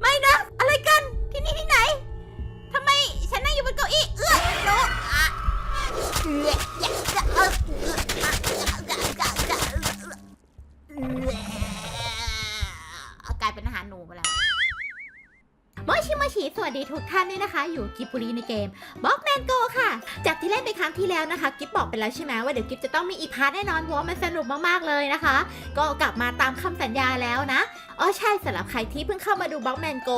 ไม่นะ อะไรกัน ที่นี่ที่ไหน ทำไมฉันนั่งอยู่บนเก้าอี้เอื้อโนอะเอื้ออยาอย่าเออเอื้ออะอย่าอย่าอย่าอย่าเอื้อเอื้อเอื้อกลายเป็นอาหารหนูไปแล้วโมชิโมชิสวัสดีทุกท่านด้วยนะคะ อยู่กิบบุรีในเกมบล็อกแมนโกค่ะ จากที่เล่นไปครั้งที่แล้วนะคะ กิฟบอกไปแล้วใช่ไหมว่าเดี๋ยวกิฟจะต้องมีอีพาร์ทแน่นอนเพราะว่ามันสนุกมากๆเลยนะคะ ก็กลับมาตามคำสัญญาแล้วนะ อ๋อใช่สำหรับใครที่เพิ่งเข้ามาดูบล็อกแมนโก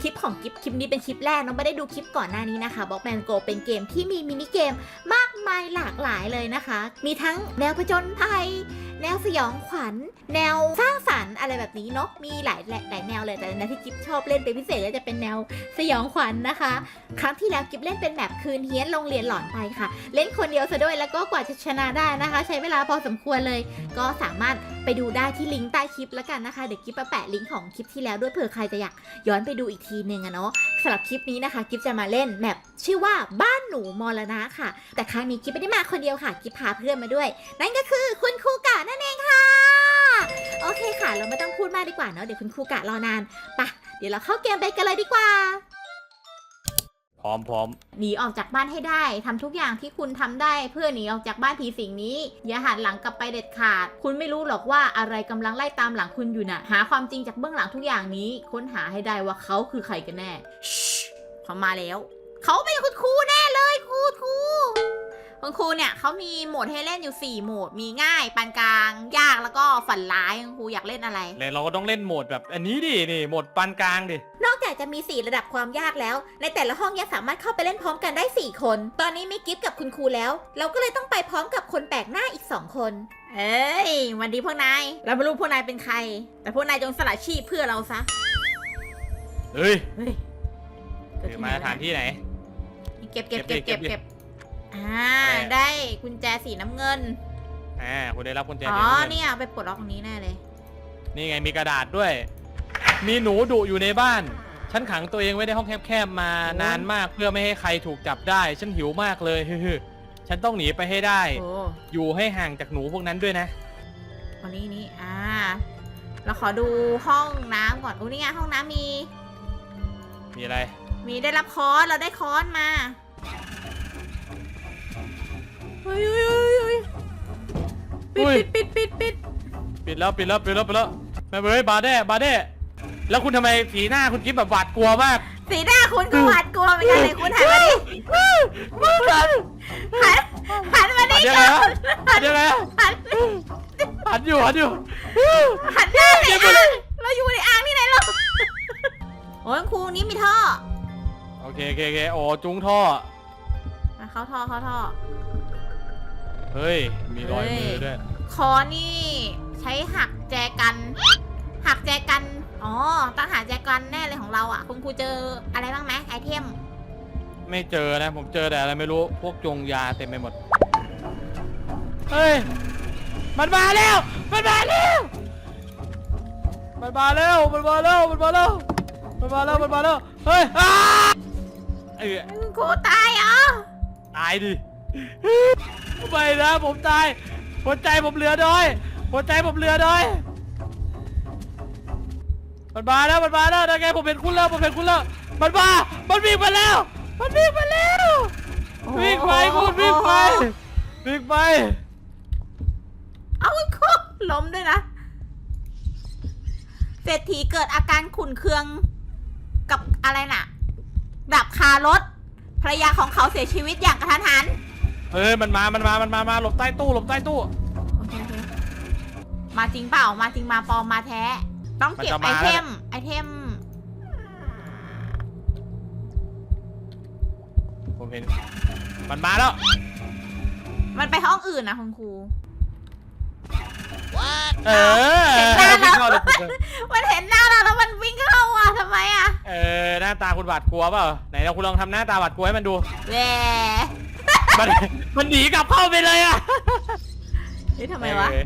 คลิปของกิฟคลิปนี้เป็นคลิปแรกน้องไม่ได้ดูคลิปก่อนหน้านี้นะคะบล็อกแมนโกเป็นเกมที่มีมินิเกมมากมายหลากหลายเลยนะคะ มีทั้งแนวผจญภัยแนวสยองขวัญ แนวสร้างสรรค์อะไรแบบนี้เนาะมีหลายหลายแนวเลยแต่แนวที่กิฟชอบเล่นเป็นพิเศษก็จะเป็นแนวสยองขวัญนะคะ ครั้งที่แล้วกิฟเล่นเป็นแบบคืนเฮียนโรงเรียนหลอนไปค่ะ เล่นคนเดียวซะด้วยแล้วก็กว่าจะชนะได้นะคะ ใช้เวลาพอสมควรเลย ก็สามารถ ไปดูได้ที่ลิงก์ใต้คลิปแล้วกันนะคะ เดี๋ยวกิฟมาแปะลิงก์ของคลิปที่แล้วด้วยเผื่อใครจะอยากย้อนไปดูอีกทีนึงอะเนาะสำหรับคลิปนี้นะคะกิฟจะมาเล่นแบบชื่อว่าบ้านหนูมรณะค่ะ แต่ครั้งนี้กิฟไม่ได้มาคนเดียวค่ะกิฟพาเพื่อนมาด้วย นั่นก็คือคุณครูกะนั่นเองค่ะ โอเคค่ะ เราไม่ต้องพูดมากดีกว่าเนาะเดี๋ยวคุณครูกะรอนานปะเดี๋ยวเราเข้าเกมไปกันเลยดีกว่า พร้อมพร้อมหนีออกจากบ้านให้ได้ทำทุกอย่างที่คุณทำได้เพื่อหนีออกจากบ้านผีสิงนี้ อย่าหันหลังกลับไปเด็ดขาด คุณไม่รู้หรอกว่าอะไรกำลังไล่ตามหลังคุณอยู่น่ะ หาความจริงจากเบื้องหลังทุกอย่างนี้ ค้นหาให้ได้ว่าเขาคือใครกันแน่ชิเขามาแล้ว เขาเป็นคุณครูแน่เลยครูครู คุณครูเนี่ยเขามีโหมดให้เล่นอยู่ 4 โหมด มีง่ายปานกลาง ยากแล้วก็ฝันร้ายคุณครูอยากเล่นอะไร แล้วเราก็ต้องเล่นโหมดแบบอันนี้ดินี่โหมดปานกลางดิ นอกจากจะมี 4 ระดับความยากแล้ว ในแต่ละห้องยังสามารถเข้าไปเล่นพร้อมกันได้ 4 คน ตอนนี้มีกิฟต์กับคุณครูแล้ว เราก็เลยต้องไปพร้อมกับคนแปลกหน้าอีก 2 คน เอ้ยหวันดีพวกนายเราไม่รู้พวกนายเป็นใคร แต่พวกนายจงสละชีพเพื่อเราซะเฮ้ยเฮ้ยเกิดคือที่ไหนมาสถานที่ไหน เก็บเก็บเก็เก็บบเก็บเก็บเก็บ อ่าอะไรอะได้กุญแจสีน้ำเงิน อ่าคุณได้รับกุญแจอ๋อเดี๋ยวเนี่ยเอาไปปลดล็อกตรงนี้แน่เลย นี่ไงมีกระดาษด้วย มีหนูดุอยู่ในบ้าน ฉันขังตัวเองไว้ในห้องแคบๆมาโอ้ นานมากเพื่อไม่ให้ใครถูกจับได้ ฉันหิวมากเลยฮึๆฉันต้องหนีไปให้ได้ โอ้อยู่ให้ห่างจากหนูพวกนั้นด้วยนะ วันนี้นี่อ่าเราขอดูห้องน้ำก่อนโอ้นี่ไงห้องน้ำมี มีอะไร มีได้รับค้อนเราได้ค้อนมา เฮ้ยอุ้ย ปิดปิดปิดปิดปิดแล้วปิดแล้วปิดแล้วปิดแล้วแม่เบ้ยบาเด้บาเด้แล้วคุณทำไมผีหน้าคุณกิ๊บแบบหวาดกลัวมากสีหน้าคุณก็หวาดกลัวเหมือนกันเลยคุณหันมาดิมือกัน หันหันมาดิหันยังไงฮะหันยังไงฮะหันหันอยู่หันอยู่ หันหน้าในอ่างเราอยู่ในอ่างที่ไหนเราโอ้ยครูนี้มีท่อโอเคโอเคโอเคโอ้จุ้งท่อมาเข้าท่อเข้าท่อ เฮ้ย มีรอยเฮ้ยมือด้วย คอนี่ ใช้หักแจกัน หักแจกัน อ๋อต้องหาแจกันแน่เลยของเราอะ คุณครูเจออะไรบ้างไหมไอเทม ไม่เจอนะ ผมเจอแต่อะไรไม่รู้ พวกจงยาเต็มไปหมด เฮ้ย มันมาแล้ว มันมาแล้ว มันมาแล้ว มันมาแล้ว มันมาแล้ว มันมาแล้ว มันมาแล้ว เฮ้ยอ้าเอ้ยคุณครูตายเหรอ ตายดิ ไม่นะผมตายหัวใจผมเหลือน้อยหัวใจผมเหลือน้อยมันมาแล้วมันมาแล้วนะไงผมเห็นคุณแล้วผมเห็นคุณแล้วมันมามันวิ่งมาแล้ว มันวิ่งมาแล้ววิ่งไปคุณวิ่งไปวิ่งไปเอาคุณครูล้มด้วยนะเศรษฐีเกิดอาการขุ่นเคืองกับอะไรน่ะดับคารถภรรยาของเขาเสียชีวิตอย่างกระทันหัน เฮ้ยมันมา มันมา มันมา มาหลบใต้ตู้ หลบใต้ตู้ โอเคโอเคมาจริงเปล่า มาจริงมาปลอมมาแท้ ต้องเก็บมันจะไอมาเทแล้วมไอเทม ผมเห็น มันมาแล้ว มันไปห้องอื่นนะคุณครู เออเห็นหน้าแล้ววิ่งเข้าเลยมันเห็นหน้าเราแล้วมันวิ่งเข้าอะทำไมอะเออ หน้าตาคุณหวาดกลัวเปล่า ไหนเราคุณลองทำหน้าตาหวาดกลัวให้มันดู แหว มันมันหนีกลับเข้าไปเลยอะเฮ้ยทำไมวะเออ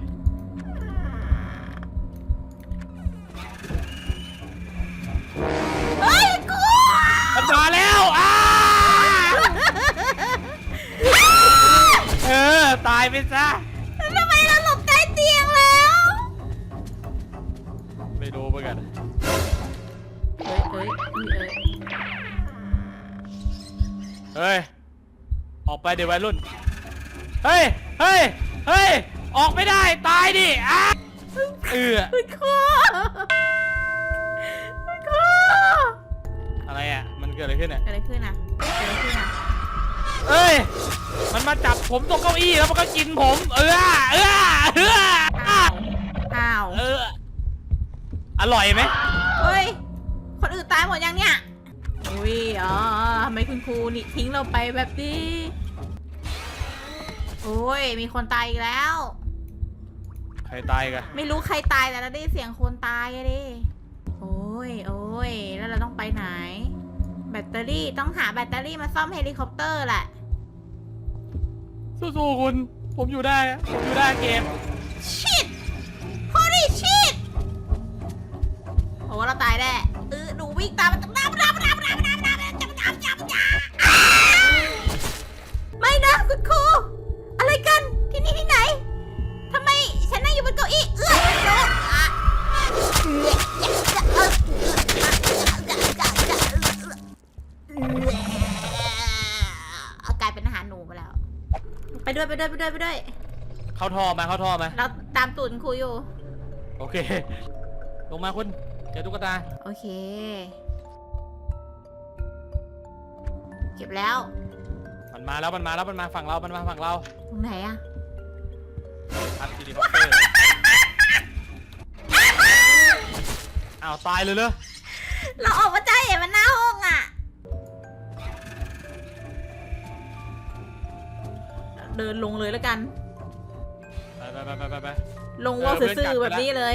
เฮ้ยกูมันมาแล้วอ้าเออ ตายไปซะ ทำไมเราหลบใต้เตียงแล้ว ไม่รู้เหมือนกัน เฮ้ยเฮ้อ้ยอุ้ยเอ้ยเฮ้ยออก ไปเดี๋ยววัยรุ่น เฮ้ย เฮ้ย เฮ้ย ออกไม่ได้ ตายดิอ้าเออคุณครูคุณครูอะไรอะ มันเกิดอะไรขึ้นอะเกิดอะไรขึ้นอะเกิดอะไรขึ้นอะเอ้ย มันมาจับผมตรงเก้าอี้แล้วมันก็กินผม เออเออเอออ้าวอ้าวเออ อร่อยไหมเฮ้ย คนอื่นตายหมดยังเนี่ยอุ้ยอ๋อทำไมคุณครูนี่ทิ้งเราไปแบบนี้ โอ้ย มีคนตายอีกแล้ว ใครตายกันไม่รู้ใครตายแต่เราได้เสียงคนตายอะดิโอ้ยโอ้ยแล้วเราต้องไปไหน แบตเตอรี่ต้องหาแบตเตอรี่มาซ่อมเฮลิคอปเตอร์แหละ สู้ๆคุณผมอยู่ได้อะผมอยู่ได้เกม ชิด holy shit โอ้เราตายแน่เออหนูวิ่งตามมันตามตามตามตามตามตามตามตามตามตามตามตามไม่นะคุณครูอะไร ไปด้วยไปด้วยไปด้วยไปด้วยเข้าท่อมาเข้าท่อมาเราตามตูดคุณครูอยู่ โอเค ลงมาคุณเจอตุ๊กตา โอเค เก็บแล้ว มันมาแล้วมันมาแล้วมันมาฝั่งเรา มันมาฝั่งเราตรงไหนอะครับทีดีคอปเตอร์อ้าวตายเลยเหรอเราออกมาใจาเห็นมันหน้าห้อ ดินลงเลยแล้วกัน ไปไปไปไปไปไปลงว่าเออเพื่อนซื่กลัอบๆไป แบบละนี้เลย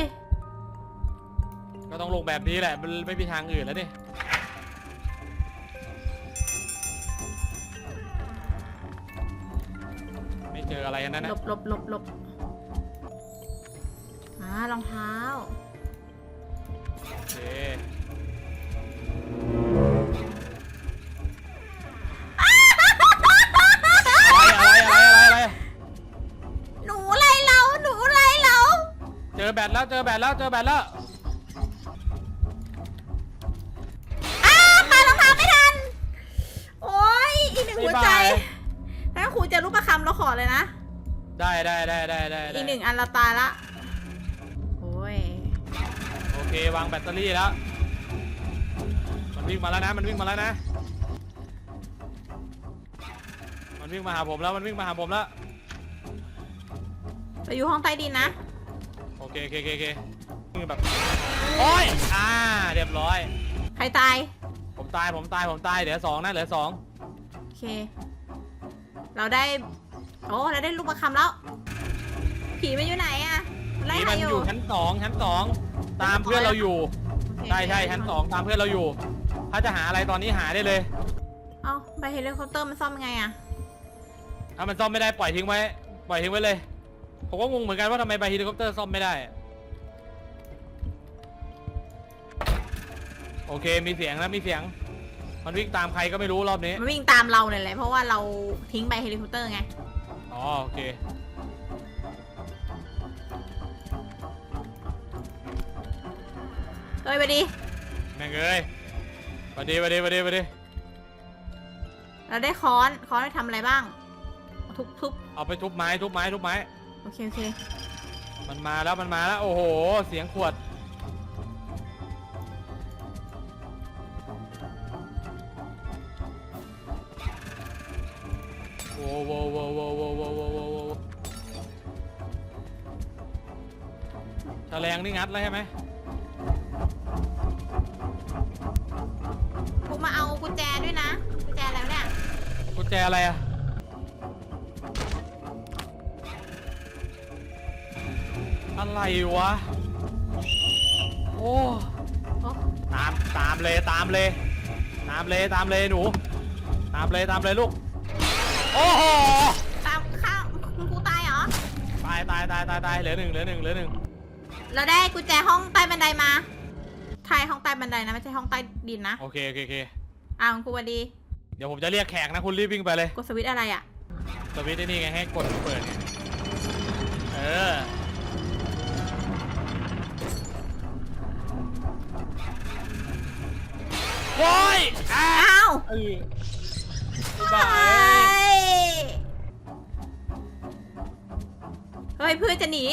ก็ต้องลงแบบนี้แหละ มันไม่มีทางอื่นแล้วนี่ไม่เจออะไรอันนั้นหลนะบหลบหลบหลบอ่ารองเท้า โอเค แบตแล้วเจอแบตแล้วเจอแบตแล้วอ้าปารองเท้าไม่ทัน โอ้ยอีกหนึ่งหัวใจบ๊ายบายถ้าครูจะรูปประคำเราขอเลยนะ ได้ได้ได้ได้ได้อีกหนึ่งอันเราตายละ โอ้ย โอเควางแบตเตอรี่แล้ว มันวิ่งมาแล้วนะ มันวิ่งมาแล้วนะ มันวิ่งมาหาผมแล้ว มันวิ่งมาหาผมแล้วเราอยู่ห้องใต้ดินนะโอ เคโอเคโอเคโอเคคือแบบโอ้ยอ่าเรียบร้อย ใครตาย ผมตายผมตายผมตายเหลือสองนะเหลือสองโอเค เราได้ โอ้เราได้รูปประคำแล้ว ผีมันอยู่ไหนอะไล่นี่หามันออยู่ยู่ชั้นสองชั้นสองตามเพื่อนเราอยู่โอเคใช่ใช่ชั้นสองตามเพื่อนเราอยู่ ถ้าจะหาอะไรตอนนี้หาได้เลย เอ้าใบเฮลิคอปเตอร์มันซ่อมยังไงอะถ้ามันซ่อมไม่ได้ปล่อยทิ้งไว้ ปล่อยทิ้งไว้เลย ผมก็งงเหมือนกันว่าทำไมไบเฮลิคอปเตอร์ซ่อมไม่ได้ โอเคมีเสียงนะมีเสียง มันวิ่งตามใครก็ไม่รู้รอบนี้ มันวิ่งตามเราเนี่ยแหละเพราะว่าเราทิ้งใบเฮลิคอปเตอร์ไง อ๋อโอเคเอ้ยไปดิ แม่งเอ้ยมาดีมาดีมาดีมาดีเราได้ค้อน ค้อนได้ทำอะไรบ้าง ทุบทุบเอาไปทุบไม้ทุบไม้ทุบไม้โอเคโอเคมันมาแล้วมันมาแล้ว โอ้โห เสียงขวด โว้โว้โว้โว้โว้โว้โว้โว้โว้แฉลงนี่งัดแล้วใช่ไหมกูมาเอากุญแจด้วยนะ กุญแจแล้วเนี่ยกุญแจอะไรอะ อะไรวะโอ้โอ้ ตามตามเลยตามเลย ตามเลยตามเลยหนู ตามเลยตามเลยลูก โอ้โห ตามข้าวคุณครูตายเหรอ ตายตายตายตายตายเหลือหนึ่งเหลือหนึ่งเหลือหนึ่งเราได้กุญแจห้องใต้บันไดมาใช่ห้องใต้บันไดนะไม่ใช่ห้องใต้ดินนะโอเคโอเคโอเคอ้าวคุณครูสวัสดี เดี๋ยวผมจะเรียกแขกนะคุณรีบวิ่งไปเลย กดสวิตช์อะไรอะ สวิตช์ไอ้นี่ไงให้กดเปิดไงเออ โว้ยอ้าอ้าวเออเฮ้บายยเฮ้ยเพื่อนจะหนี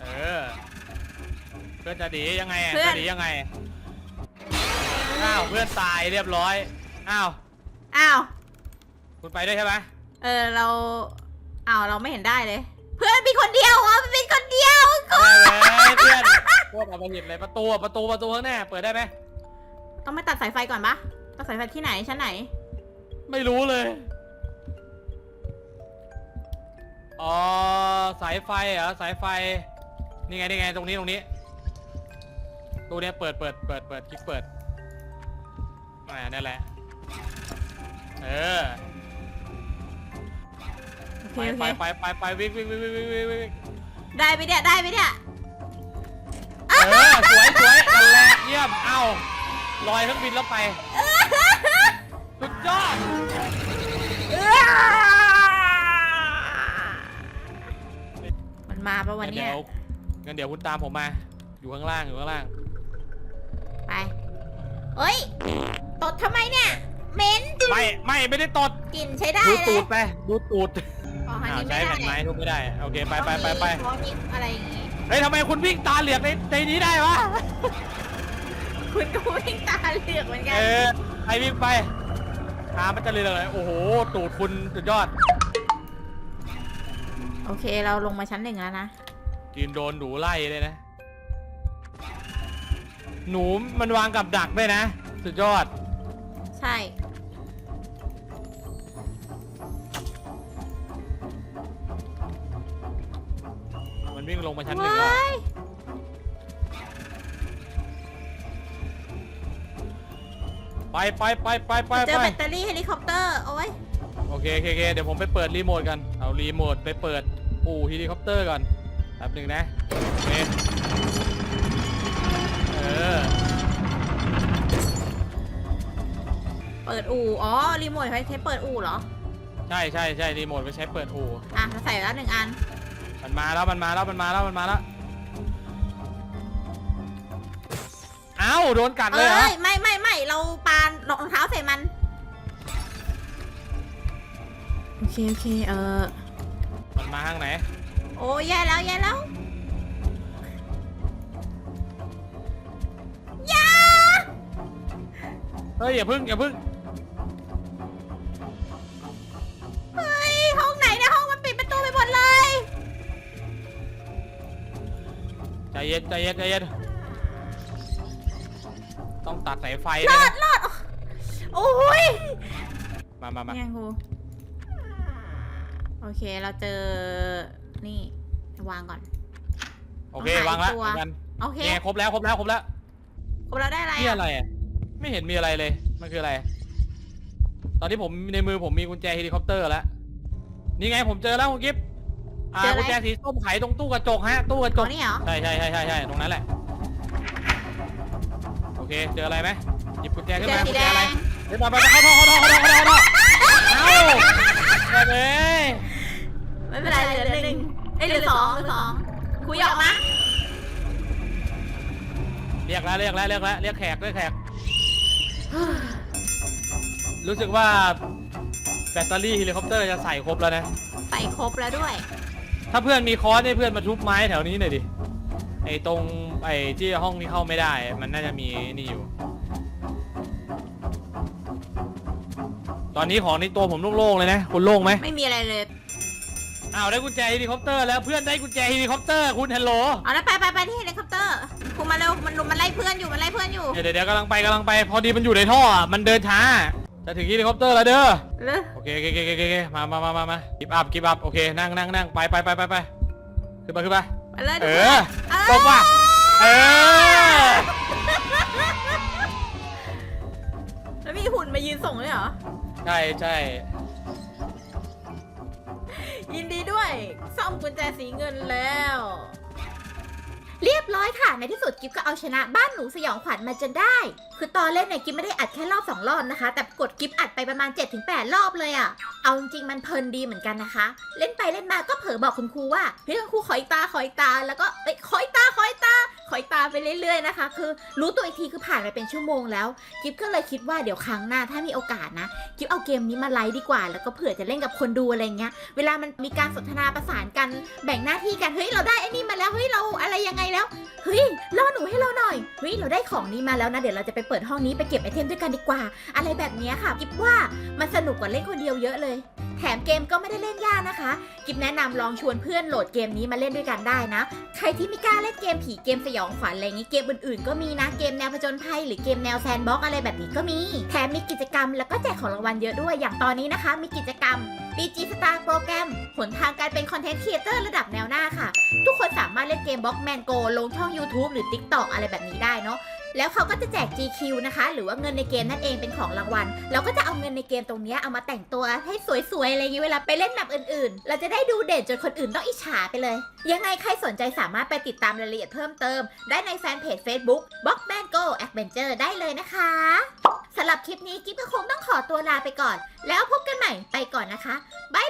เออ เพื่อนจะหนียังไงอะเพื่อน จะหนียังไง อ้าวเพื่อนตายเรียบร้อย อ้าวอ้าว คุณไปด้วยใช่ไหมเออเราอ้าวเราไม่เห็นได้เลย เพื่อนมีคนเดียวอะมันเป็นคนเดียวก็ได้เลยเพื่อน โคตรเอาไปหยิบเลยประตูอะประตูประตูข้างหน้าเปิดได้ไหมต้องไปตัดสายไฟก่อนปะตัดสายไฟที่ไหนชั้นไหน ไม่รู้เลยอ๋อสายไฟเหรอสายไฟนี่ไงนี่ไงตรงนี้ตรงนี้ตู้เนี้ยเปิดเปิดเปิดเปิดคลิกเปิดอ่านั่นแหละเออโอเคไปโอไปเคไปไปไปวิ่งวิ่งวิ่งวิ่งวิ่งวิ่งวิ่งได้ไปเนี่ยได้ไปเนี่ยเออ สวยสวยนั่นแหละเยี่ยม เอ้าลอยเครื่องบินแล้วไป สุดยอด มันมาปะวันเนี้ยเดี๋ยวงั้นเดี๋ยวคุณตามผมมา อยู่ข้างล่าง อยู่ข้างล่าง ไปเอ้ย ตดทำไมเนี่ย เหม็นไม่ ไม่ ไม่ได้ตด กลิ่นใช้ได้ดูเลตูยดไป ดูตูดอ๋อหันอ้าวนี้ใช้ไม่แผ่นไม้ได้ทุบไม่ได้ โอเค ไปไปไปไปเพราะมีอะไรอย่างงี้ เฮ้ยทำไมคุณวิ่งตาเหลือกในในนี้ได้วะ คุณก็วิ่งตาเหลือกเหมือนกัเอนอไปวิ่งไปขามันจะเลยเลยโอ้โห ตูดคุณสุดยอดโอเคเราลงมาชั้นหนึ่งแล้วนะจีนโดนหนูไล่เลยนะ หนูมันวางกับดักด้วยนะ สุดยอด ใช่ วิ่งลงมาชั้นหนึ่งแล้วว้ายไปไปไปไปไปเจอไปแบตเตอรี่เฮลิคอปเตอร์โอ้ยโอเคโอเคโอเคเดี๋ยวผมไปเปิดรีโมทกันเอารีโมทไปเปิดอู่เฮลิคอปเตอร์ก่อนแป๊บหนึ่งนะโอเคเออเปิดอู่อ๋อรีโมทใช้ใช้เปิดอู่เหรอ ใช่ใช่ใช่รีโมทไปใช้เปิดอู่อะเราใส่แล้วหนึ่งอัน มันมาแล้วมันมาแล้วมันมาแล้วมันมาแล้วเอ้าโดนกัดเลยเหรอเอ้ยไม่ไม่ไม่เราปานรองเท้าใส่มัน โอเคโอเคเออมันมาทางไหนโอ้ยแย่แล้วแย่แล้วอย่าเฮ้ยอย่าพึ่งอย่าพึ่งเฮ้ยห้องไหนเนี่ยห้องมันปิดประตูไปหมด เลยใจเย็นใจเย็นใจเย็นต้องตัดสายไฟรด้วอยดนะรอดโอ้ยมามามาเนี่ยครูโอเคเราเจอ นี่ วางก่อน โอเคต้องหาวางละอีกตัวเหมือนกันโอเคเนี่ยครบแล้วครบแล้วครบแล้วครบเราได้อะไรนี่อะอะไรอะไม่เห็นมีอะไรเลยมันคืออะไร ตอนนี้ผมในมือผมมีกุญแจเฮลิคอปเตอร์แล้วนี่ไงผมเจอแล้วคุณกิฟต์ อ่ากุญแจสีส้มไขตรงตู้กระจกฮะ ตู้กระจอ๋กอนี่เหรอ ใช่ใช่ใช่ใช่ใช่ตรงนั้นแหละ โอเค เจออะไรไหมหยิบกุญแจขึ้นเจอมาสีกุญแดแจอะไรงเดี๋ยวมาไปเข้าท่อเข้าท่อเข้าท่อเข้าท่อเข้าท่อเอ้าแบบเอ้ยไม่เป็นไรเหลือหนึ่งเอ้ยเหลือสองเหลือสองคุยออกมาเรียกแล้วเรียกแล้วเรียกแล้วเรียกแขกเรียกแขก รู้สึกว่าแบตเตอรี่เฮลิคอปเตอร์จะใส่ครบแล้วนะ ใส่ครบแล้วด้วย ถ้าเพื่อนมีค้อนให้เพื่อนมาทุบไม้แถวนี้หน่อยดิ ไอ้ตรงไอ้ที่ห้องที่เข้าไม่ได้ มันน่าจะมีนี่อยู่ ตอนนี้ของในตัวผมโล่งๆเลยนะ คุณโล่งไหมไม่มีอะไรเลย อ้าวได้กุญแจเฮลิคอปเตอร์แล้วเพื่อนได้กุญแจเฮลิคอปเตอร์ คุณฮัลโหล เอาแล้วไปไปไปที่เฮลิคอปเตอร์คุณมาเร็วมันมันไล่เพื่อนอยู่มันไล่เพื่อนอยู่ เดี๋ยวเดี๋ยวเดี๋ยวกำลังไปกำลังไป พอดีมันอยู่ในท่ออะมันเดินช้า จะถึงเฮลิคอปเตอร์แล้วเด้อเลยโอเคโอเคโอเคโอเคโอเคมามามามามากิบอัพกิบอัพโอเค นั่งนั่งนั่งไปไปไปไปไปขึ้นมาขึ้นมาไปเลยเอทุกคนอตบว่ะเออ แล้วมีหุ่นมายืนส่งเลยเหรอ ใช่ใช่ยินดีด้วย ซ่อมกุญแจสีเงินแล้ว เรียบร้อยค่ะ ในที่สุดกิฟก็เอาชนะบ้านหนูสยองขวัญมาจนได้ คือตอนเล่นเนี่ยกิฟไม่ได้อัดแค่รอบสองรอบนะคะ แต่กดกิฟอัดไปประมาณ 7-8 รอบเลยอะเอาจริงมันเพลินดีเหมือนกันนะคะ เล่นไปเล่นมาก็เผลอบอกคุณครูว่าเฮ้ยคุณครูขออีกตาขออีกตา แล้วก็เอ้ยขออีกตาขออีกตาขออีกตา ไปเรื่อย ๆนะคะ คือรู้ตัวอีกทีคือผ่านไปเป็นชั่วโมงแล้วกิฟก็เลยคิดว่าเดี๋ยวครั้งหน้าถ้ามีโอกาสนะกิฟเอาเกมนี้มาไลฟ์ดีกว่า แล้วก็เผื่อจะเล่นกับคนดูอะไรเงี้ยเวลามันมีการสนทนาประสานกันแบ่งหน้าที่กันเฮ้ยเราได้ไอ้นี่มาแล้วเฮ้ยเราอะไรยังไงแล้วเฮ้ยล่อหนูให้เราหน่อยเฮ้ยเราได้ของนี้มาแล้วนะเดี๋ยวเราจะไปเปิดห้องนี้ไปเก็บไอเทมด้วยกันดีกว่า อะไรแบบนี้ค่ะกิฟว่ามันสนุกกว่าเล่นคนเดียวเยอะเลย แถมเกมก็ไม่ได้เล่นยากนะคะกิฟแนะนำลองชวนเพื่อนโหลดเกมนี้มาเล่นด้วยกันได้นะ ใครที่ไม่กล้าเล่นเกมผีเกมสยองขวัญอะไรงี้เกมอื่นๆ ก็มีนะเกมแนวผจญภัยหรือเกมแนวแซนบ็อกอะไรแบบนี้ก็มี แถมมีกิจกรรมแล้วก็แจกของรางวัลเยอะด้วยอย่างตอนนี้นะคะ มีกิจกรรม BG Star โปรแกรมหนทางการเป็นคอนเทนต์ครีเอเตอร์ระดับแนวหน้าค่ะ ทุกคนสามารถเล่นเกมบล็อกแมนโกลงช่อง YouTube หรือ TikTok อะไรแบบนี้ได้เนาะ แล้วเขาก็จะแจก GQ นะคะ หรือว่าเงินในเกมนั่นเองเป็นของรางวัล เราก็จะเอาเงินในเกมตรงนี้เอามาแต่งตัวให้สวยๆอะไรอย่างนี้เวลาไปเล่นแบบอื่นๆ เราจะได้ดูเด่นจนคนอื่นต้องอิจฉาไปเลย ยังไงใครสนใจสามารถไปติดตามรายละเอียดเพิ่มเติม ได้ในแฟนเพจ Facebook b o x m a n Go Adventure ได้เลยนะคะสำหรับคลิปนี้กิ๊บก็คงต้องขอตัวลาไปก่อน แล้วพบกันใหม่ไปก่อนนะคะบาย